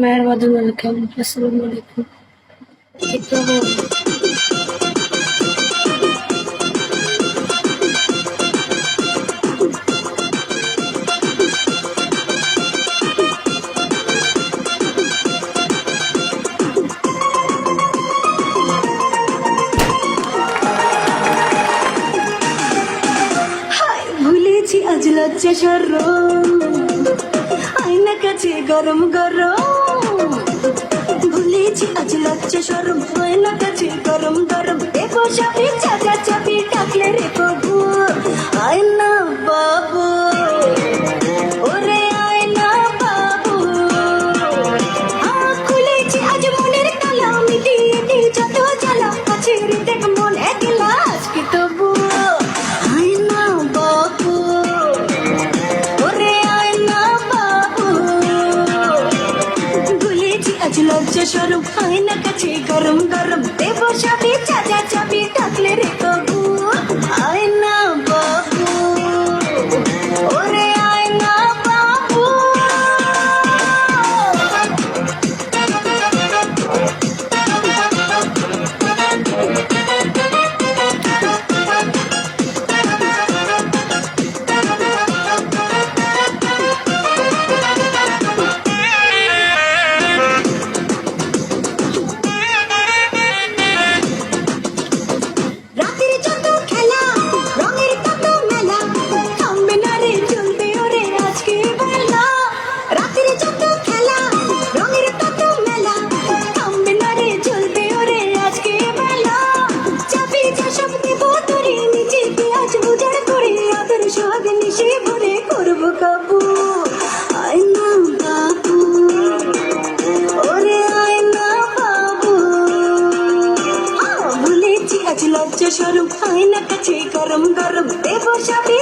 মায়ের মাধ্যমে কেমন আসসালামু আলাইকুম ভুলেছি আজ লজ্জা সর আয়না কাছে গরম গরম। গেছি আজ লজ্জা সরম গয়না কাছে গরম গরম সরু খায় না কাছে গরম গরম শুরু হয় না কাছে গরম গরম দেব সবই